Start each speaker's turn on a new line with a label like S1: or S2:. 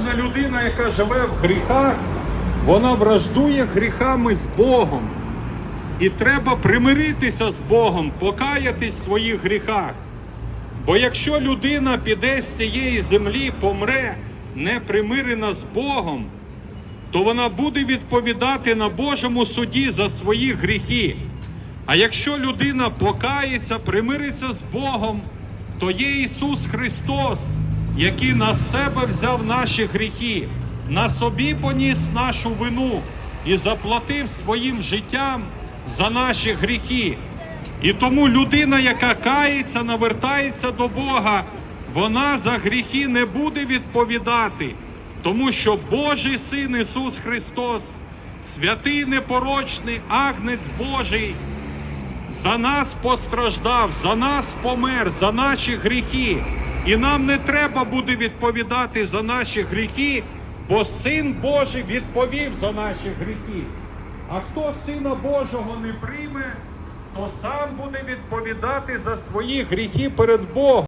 S1: Кожна людина, яка живе в гріхах, вона враждує гріхами з Богом. І треба примиритися з Богом, покаятись в своїх гріхах. Бо якщо людина піде з цієї землі, помре, не примирена з Богом, то вона буде відповідати на Божому суді за свої гріхи. А якщо людина покається, примириться з Богом, то є Ісус Христос, який на себе взяв наші гріхи, на собі поніс нашу вину і заплатив своїм життям за наші гріхи. І тому людина, яка кається, навертається до Бога, вона за гріхи не буде відповідати, тому що Божий Син Ісус Христос, святий непорочний Агнець Божий, за нас постраждав, за нас помер, за наші гріхи. І нам не треба буде відповідати за наші гріхи, бо Син Божий відповів за наші гріхи. А хто Сина Божого не прийме, то сам буде відповідати за свої гріхи перед Богом.